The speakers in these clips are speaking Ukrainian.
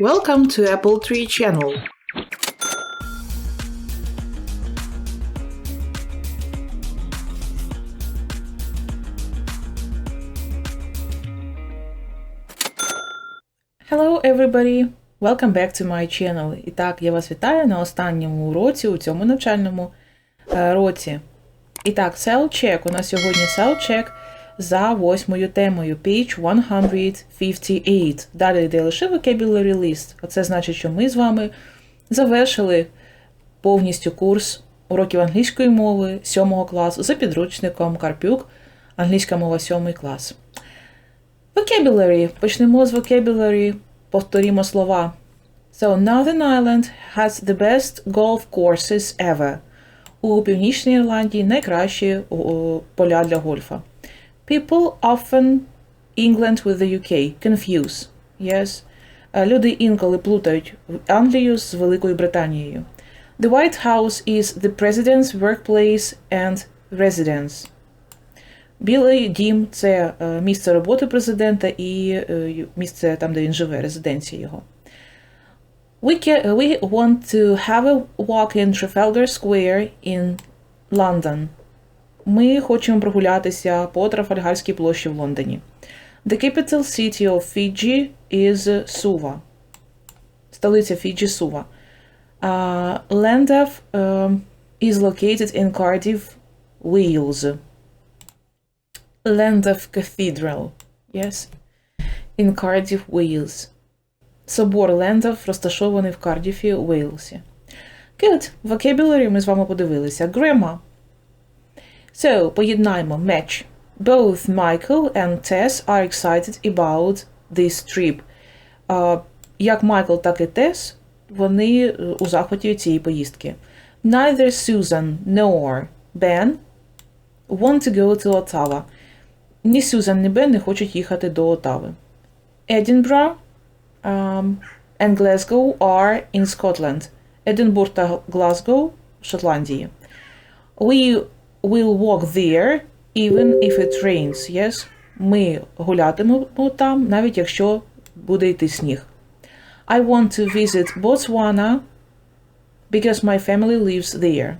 Welcome to Apple Tree Channel. Hello everybody! Welcome back to my channel. І так, я вас вітаю на останньому уроці у цьому навчальному е, році. І так, cell check. У нас сьогодні cell check за восьмою темою, page 158. Далі йде лише vocabulary list. А це значить, що ми з вами завершили повністю курс уроків англійської мови 7 класу за підручником Карпюк, англійська мова 7 клас. Vocabulary. Почнемо з vocabulary. Повторімо слова. So, Northern Ireland has the best golf courses ever. У Північній Ірландії найкращі поля для гольфа. People often England with the UK. Confuse. Yes. Е, Люди інколи плутають Англію з Великою Британією. The White House is the president's workplace and residence. Білий дім це е, місце роботи президента і е, місце там, де він живе, резиденція його. We, ca- we want to have a walk in Trafalgar Square in London. Ми хочемо прогулятися по Трафальгарській площі в Лондоні. The capital city of Fiji is Suva. Столиця Фіджі Сува. Uh, Llandaff um, is located in Cardiff, Wales. Llandaff Cathedral. Yes. In Cardiff, Wales. Собор Лендав розташований в Кардіфі, Уейлсі. Good. Vocabulary ми з вами подивилися. Grammar. So, поєднаємо match. Both Michael and Tess are excited about this trip. Uh, як Майкл, так і Тес, вони е, у захваті від цієї поїздки. Neither Susan nor Ben want to go to Ottawa. Ні Сюзан, ні Бен не хочуть їхати до Отави. Edinburgh um, and Glasgow are in Scotland. Единбург та Глазгоу в Шотландії. We will walk there even if it rains. Yes. Ми гулятимемо там, навіть якщо буде йти сніг. I want to visit Botswana because my family lives there.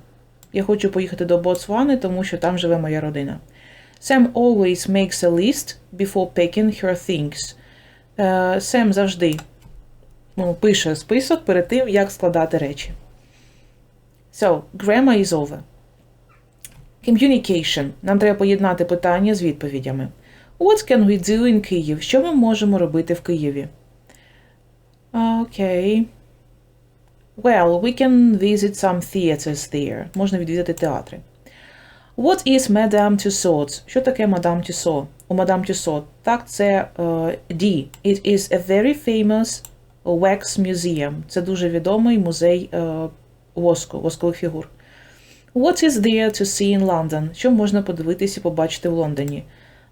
Я хочу поїхати до Ботсвани, тому що там живе моя родина. Sam always makes a list before packing her things. Е, Сем завжди ну, пише список перед тим, як складати речі. So, grammar is over. Communication. Нам треба поєднати питання з відповідями. What can we do in Kyiv? Що ми можемо робити в Києві? Окей. Well, we can visit some theaters there. Можна відвідати театри. What is Madame Tussauds? Що таке Мадам Тюсо? У Мадам Тюсо. Так, це е, D. It is a very famous wax museum. Це дуже відомий музей е, воску, воскових фігур. What is there to see in London? Що можна подивитися і побачити в Лондоні?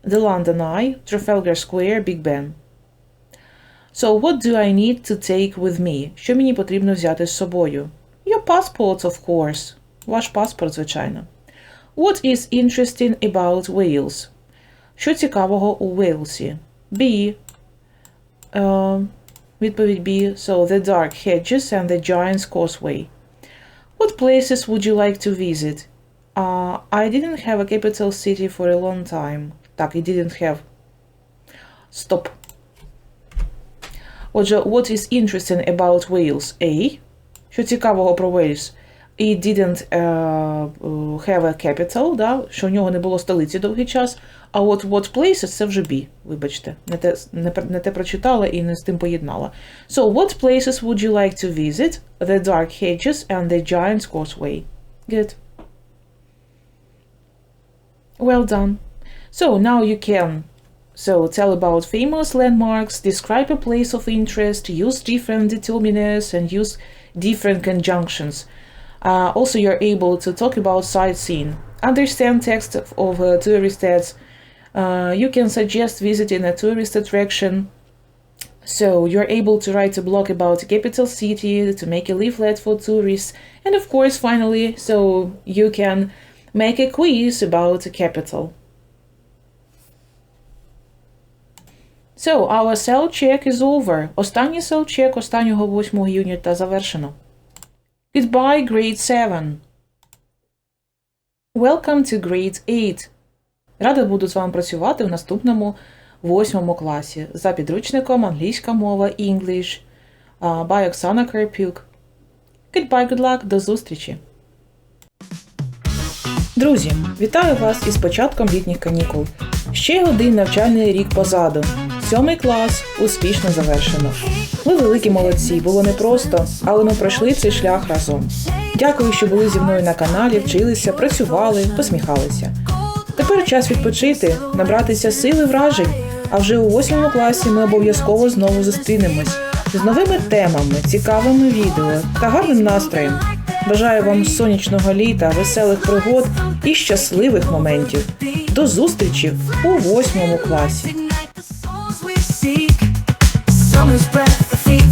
The London Eye, Trafalgar Square, Big Ben. So, what do I need to take with me? Що мені потрібно взяти з собою? Your passport, of course. Ваш паспорт, звичайно. What is interesting about Wales? Що цікавого у Вейлсі? B. Uh, відповідь B. So, the dark hedges and the giant's causeway. What places would you like to visit? Uh, I didn't have a capital city for a long time. Так, I didn't have. Stop. Отже, what is interesting about Wales? A. Що цікавого про Wales? It didn't uh, have a capital, да? що в нього не було столиці довгий час. А от what places це вже B, вибачте. Не те, не, не те прочитала і не з тим поєднала. So, what places would you like to visit? The dark hedges and the giant's causeway. Good. Well done. So, now you can so tell about famous landmarks, describe a place of interest, use different determiners and use different conjunctions. Uh, also, you're able to talk about sightseeing, understand text of, of uh, tourist ads. Uh, you can suggest visiting a tourist attraction. So you're able to write a blog about a capital city, to make a leaflet for tourists, and of course, finally, so you can make a quiz about a capital. So, our cell check is over. Останній cell check останнього восьмого юніта завершено. Goodbye, grade 7. Welcome to grade 8. Рада буду з вами працювати в наступному восьмому класі за підручником англійська мова English by Оксана Карпюк. Goodbye, good luck, до зустрічі! Друзі, вітаю вас із початком літніх канікул. Ще один навчальний рік позаду. Сьомий клас успішно завершено. Ви великі молодці, було непросто, але ми пройшли цей шлях разом. Дякую, що були зі мною на каналі, вчилися, працювали, посміхалися. Тепер час відпочити, набратися сили вражень, а вже у восьмому класі ми обов'язково знову зустрінемось з новими темами, цікавими відео та гарним настроєм. Бажаю вам сонячного літа, веселих пригод і щасливих моментів. До зустрічі у восьмому класі.